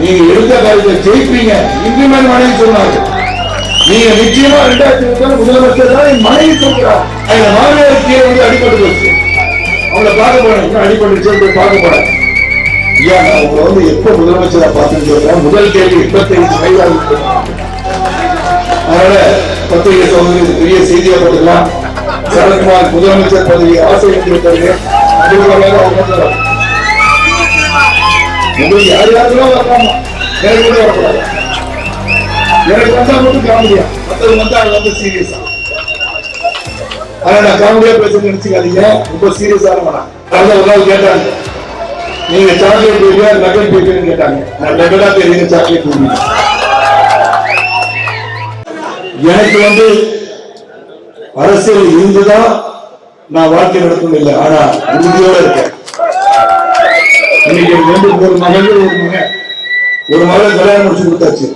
நீங்க எடுத்த காரியத்தை ஜெயிப்பீங்க. இன்றிமேல் மனைவி சொன்னாங்க நீங்க நிச்சயமா ரெண்டாயிரத்தி இருபத்தி முதலமைச்சர் தான் என் மனைவி சொல்றாங்க அந்த மாநில கீழே வந்து அடிபட்டு போச்சு. அவங்கள பார்க்க போறேன். இன்னும் அடிபட்டு போய் பார்க்க போறேன். ஐயா நான் உங்களை வந்து எப்ப முதலமைச்சரா பார்த்துட்டு முதல் கேள்வி இருபத்தைந்து வயதாக அதனால பத்திரிகை சோதனை பெரிய செய்தியா போட்டுக்கலாம். சரத்குமார் முதலமைச்சர் பதவி ஆசை உங்களுக்கு யார் யாருக்கெல்லாம் வரலாமா எனக்கு கூட வரக்கூடாது. எனக்கு வந்தா மட்டும் காமெடியா மத்தவங்க வந்தா அது வந்து சீரியஸா ஆனா நான் காமெடியா பேச நினைச்சுக்காதீங்க. ரொம்ப சீரியஸான வேணாம் அதான் ஒரு நாள் கேட்டாங்க. நீங்க சாக்லேட் பேபியா நகல் பேபின்னு கேட்டாங்க. நான் நகலா தெரியுங்க சாக்லேட் பேபி எனக்கு வந்து அரசியல் இருந்துதான் நான் வாழ்க்கை நடத்தணும் இல்லை. ஆனா உறுதியோட இருக்கேன். இன்னைக்கு எனக்கு ஒரு மகள் ஒரு மகன். ஒரு மகள் கல்யாணம் முடிச்சு கொடுத்தாச்சு.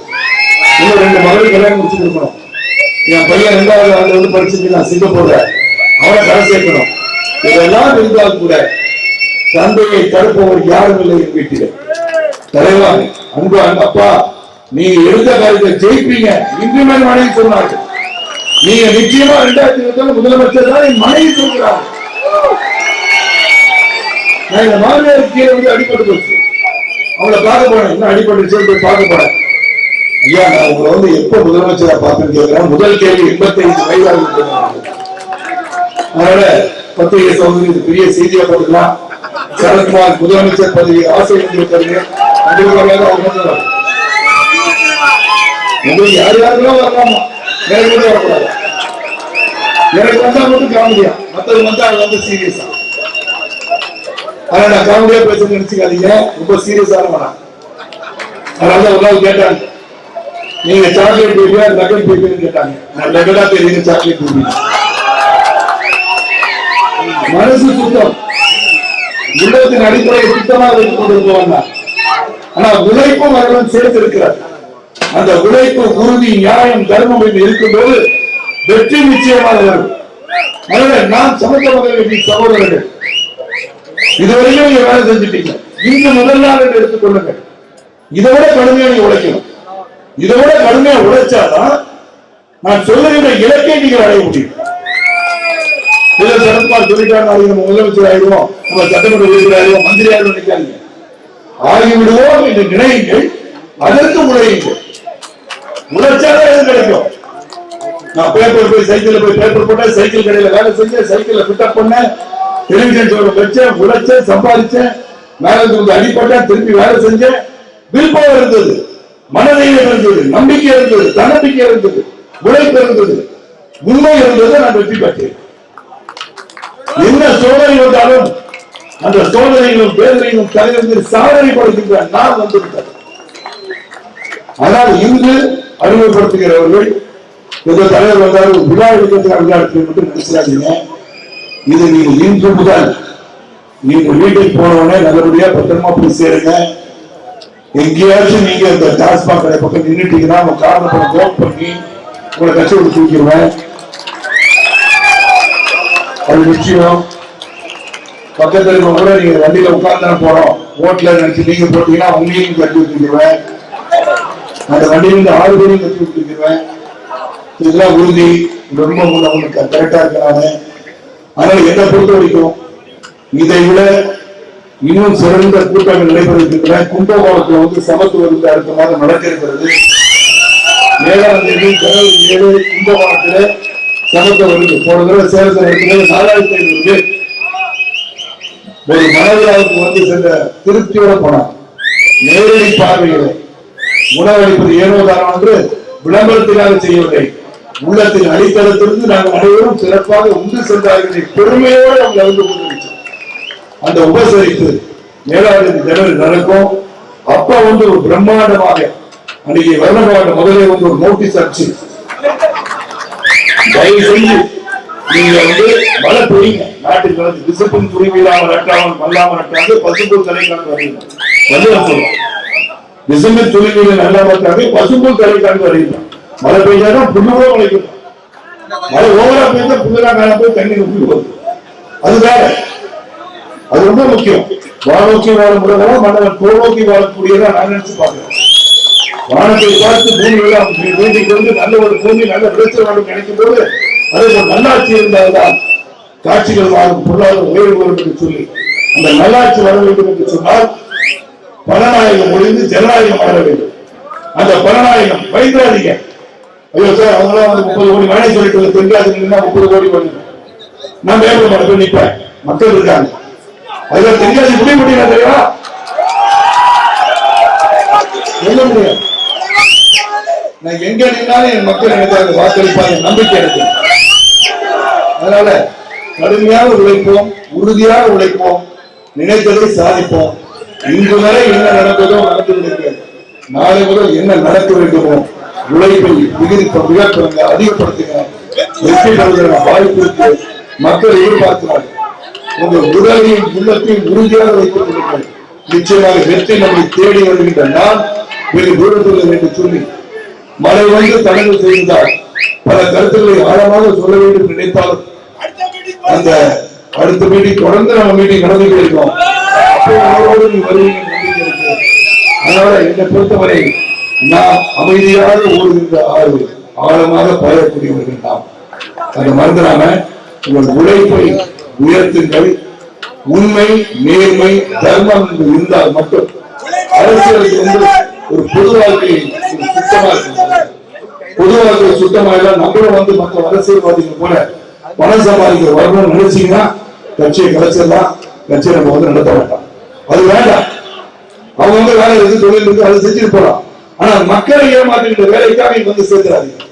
இன்னும் ரெண்டு மகள் கல்யாணம் முடிச்சு கொடுக்கணும். என் பையன் ரெண்டாவது ஆண்டு வந்து படிச்சுட்டு நான் சிங்கப்பூர்ல. அவனை கரை சேர்க்கணும். இதெல்லாம் இருந்தால் கூட தந்தையை தடுப்பவர் யாரும் இல்லை என் வீட்டில். தலைவா அன்பு அன்பு அப்பா நீங்க எழுத காரியத்தை ஜெயிப்பீங்க. இன்றிமேல் மனைவி சொன்னார்கள். நீங்க நிச்சயமா இரண்டாயிரத்தி இருபத்தி முதலமைச்சர் தான் என் மனைவி சொல்கிறார்கள். நான் இந்த மாநில கீழே வந்து அடிபட்டு போச்சு. அவளை பார்க்க போறேன். இன்னும் அடிபட்டு போய் பார்க்க போறேன். ஐயா நான் உங்களை வந்து எப்ப முதலமைச்சரா பார்த்தேன்னு கேட்கிறேன் முதல் கேள்வி எண்பத்தைந்து வயதாக அதனால பத்திரிகை சோதனை இது பெரிய செய்தியா போட்டுக்கலாம் சரத்குமார் முதலமைச்சர் பதவி ஆசை வைத்திருக்கிறது அதுக்கு அவங்க சொல்றாங்க. உங்களுக்கு யார் யாருக்கெல்லாம் வரலாமா? எனக்கு கூட வரக்கூடாது. எனக்கு வந்தா மட்டும் காமெடியா. மத்தவங்க வந்தா அது வந்து சீரியஸா ஆனா நான் காமெடியா பேச நினைச்சுக்காதீங்க. ரொம்ப சீரியஸான வேணாம் அதனால ஒரு நாள் கேட்டாங்க. நீங்க சாக்லேட் பேபியா நகல் பேபின்னு கேட்டாங்க. நான் நகலா தெரியுங்க சாக்லேட் பேபி மனசு சுத்தம். உள்ளத்தின் அடிப்படையை சுத்தமாக வைத்துக் கொண்டிருப்பவன் ஆனா உழைப்பும் அவர்களும் சேர்த்து இருக்கிறார் அந்த உழைப்பு உறுதி நியாயம் தர்மம் என்று இருக்கும்போது வெற்றி நிச்சயமாக வரும். நான் சமத்த மகளிர் சகோதரர்கள். இதுவரையும் நீங்க வேலை செஞ்சுட்டீங்க. நீங்க முதல் நாள் என்று எடுத்துக்கொள்ளுங்க. இதை விட கடுமையா நீங்க உழைக்கணும். இதை விட கடுமையா உழைச்சாதான் நான் சொல்லுகிற இலக்கை நீங்கள் அடைய முடியும். இல்ல சரத்குமார் சொல்லிட்டாங்க நம்ம முதலமைச்சர் ஆயிடுவோம். நம்ம சட்டமன்ற உறுப்பினர் ஆயிடுவோம். மந்திரி ஆயிடுவோம் நினைக்காதீங்க. ஆகிவிடுவோம் என்று நினையுங்கள் அதற்கு உழையுங்கள். உழைச்சாதான் எது கிடைக்கும். நான் பேப்பர் போய் சைக்கிள் போய் பேப்பர் போட்டேன் சைக்கிள் கடையில வேலை செஞ்சேன் சைக்கிள்ல பிட்டப் பண்ணேன். டெலிவிஷன் ஷோல வச்சேன் உழைச்சேன் சம்பாதிச்சேன் மேல இருந்து அடிப்பட்டேன் திருப்பி வேலை செஞ்சேன் விருப்பம் இருந்தது மனதைரியம் இருந்தது நம்பிக்கை இருந்தது தன்னம்பிக்கை இருந்தது உழைப்பு இருந்தது உண்மை இருந்தது நான் வெற்றி பெற்றேன். என்ன சோதனை வந்தாலும் அந்த சோதனைகளும் வேதனைகளும் தலைவர்கள் சாதனை படுகின்ற நான் வந்திருக்கிறேன் ஆனால் இன்று அறிமுகப்படுத்துகிறவர்கள் இந்த தலைவர் வந்தாலும் விழா எடுக்கிறதுக்கு விளையாட்டு மட்டும் நினைச்சாதீங்க இது நீங்க இன்று முதல் நீங்க வீட்டுக்கு போனவுடனே நல்லபடியா பத்திரமா போய் சேருங்க. எங்கேயாச்சும் நீங்க இந்த டாஸ்மாக் கடை பக்கம் நின்றுட்டீங்கன்னா உங்க காரணம் பண்ண கோட் பண்ணி உங்களை கட்சி விட்டு தூக்கிடுவேன். அது நிச்சயம். பக்கத்துல இருக்க கூட நீங்க வண்டியில உட்கார்ந்து போறோம். ஓட்டுல நினைச்சு நீங்க போட்டீங்கன்னா உங்களையும் கட்டி விட்டுருவேன் அந்த வண்டியிலிருந்து ஆறு பேரையும் கட்டி விட்டுருவேன் இதெல்லாம் உறுதி. ரொம்ப உங்களுக்கு கரெக்டா இருக்கிறாங்க அதனால என்னை பொறுத்த வரைக்கும் இதை விட இன்னும் சிறந்த கூட்டங்கள் நடைபெறுகின்றன. கும்பகோணத்துல வந்து சமத்துவ விருந்து அடுத்த மாதம் நடக்க இருக்கிறது ஏழாம் தேதி ஜனவரி ஏழு கும்பகோணத்துல சமத்துவ விருந்து போன தடவை சேலத்தில் இருக்கிறது நாலாயிரத்தி ஐநூறு ஒரு மனவிழாவுக்கு வந்து சென்ற திருப்தியோட போனார் நேரடி பார்வைகளை உணவளிப்பது ஏனோ தானோ என்று விளம்பரத்திலாக செய்யவில்லை. உள்ளத்தின் அடித்தளத்திலிருந்து நாங்கள் அனைவரும் சிறப்பாக உண்டு சென்றார்கள் பெருமையோடு அவங்க வந்து கொண்டிருக்கிறோம். அந்த உபசரிப்பு ஏழாம் தேதி ஜனவரி நடக்கும். அப்ப வந்து ஒரு பிரம்மாண்டமாக அன்னைக்கு வர்ணமாவட்ட முதலே வந்து ஒரு நோட்டீஸ் அடிச்சு தயவு செஞ்சு நீங்க வந்து மழை பெய்யுங்க நாட்டுக்கு வந்து டிசிப்ளின் துணிவில்லாம நட்டாமல் மல்லாம நட்டாது பசுப்பு தலைக்காண்டு வருகிறோம் வந்து சொல்லுவோம். டிசம்பர் துணிவில நல்லா பார்த்தாங்க பசுப்பு தலைக்காண்டு வருகிறோம் மழை பெய்ஞ்சாதான் புல்லுகூட முளைக்கும் மழை ஓவரா பெய்ஞ்சா புல்லுலாம் மேல போய் தண்ணி உப்பி போகுது அது வேற. அது ரொம்ப முக்கியம். வானோக்கி வாழும் உலகம் மன்னவன் கோநோக்கி வாழக்கூடியதா நான் நினைச்சு பார்க்கிறேன். வானத்தை பார்த்து பூமியில வேண்டிக் கொண்டு நல்ல ஒரு பூமி நல்ல விளைச்சல் வாழும் நினைக்கும் போது அதே போல் நல்லாட்சி இருந்தால்தான் காட்சிகள் வாழும் பொருளாதார உயர்வு வரும் என்று சொல்லி. அந்த நல்லாட்சி வர வேண்டும் என்று சொன்னால் பலநாயகம் ஒழிந்து ஜனநாயகம் வர வேண்டும். அந்த பலநாயகம் வைத்திராதீங்க ஐயோ சார் அவங்களாம் வந்து முப்பது கோடி வேலை சொல்லிட்டு தென்காசி முப்பது கோடி பண்ணுங்க நான் வேலை போய் நிற்பேன் மக்கள் இருக்காங்க. அதுல தெரியாது முடிய முடியாது தெரியுமா? சொல்ல முடியாது. நான் எங்க நின்னாலும் என் மக்கள் எனக்கு வாக்களிப்பாங்க நம்பிக்கை எனக்கு. அதனால கடுமையாக உழைப்போம் உறுதியாக உழைப்போம் நினைத்ததை சாதிப்போம். இன்று வரை என்ன நடக்குதோ நடந்து நாளை முதல் என்ன நடக்க வேண்டுமோ உழைப்பை மிகுதிப்ப மிகப்படுங்க அதிகப்படுத்துங்க. வெற்றி பெறுகிற வாய்ப்பு இருக்கு. மக்கள் எதிர்பார்க்கிறார்கள். உங்கள் உடலையும் உள்ளத்தையும் உறுதியாக வைத்துக் கொள்ளுங்கள். நிச்சயமாக வெற்றி நம்மை தேடி வருகின்ற நான் வெகு தூரத்தில் என்று சொல்லி மழை வந்து தடங்கள் செய்தால் பல கருத்துக்களை ஆழமாக சொல்ல வேண்டும் நினைத்தாலும் அந்த அடுத்த மீட்டிங் தொடர்ந்து நம்ம மீட்டிங் நடந்து இருக்கோம் அதனால என்னை பொறுத்தவரை நாம் அமைதியாக ஓடுகின்ற ஆறு ஆழமாக பாயக்கூடியவர்கள் நாம். அதை மறந்துடாம உங்கள் உழைப்பை உயர்த்துங்கள். உண்மை நேர்மை தர்மம் இருந்தால் மட்டும் அரசியலுக்கு வந்து ஒரு பொது வாழ்க்கை சுத்தமா பொது வாழ்க்கை சுத்தமா நம்மளும் வந்து மற்ற அரசியல்வாதிகள் போல பணம் சம்பாதிக்க வரணும்னு நினைச்சீங்கன்னா கட்சியை கலைச்சிடலாம். கட்சியை நம்ம வந்து நடத்த வேண்டாம் அது வேண்டாம். அவங்க வந்து வேலை இருக்கு தொழில் இருக்கு அதை செஞ்சுட்டு போலாம். ஆனால் மக்களை ஏமாற்றுகின்ற வேலைக்காக இங்க வந்து சேர்க்கிறார்கள்.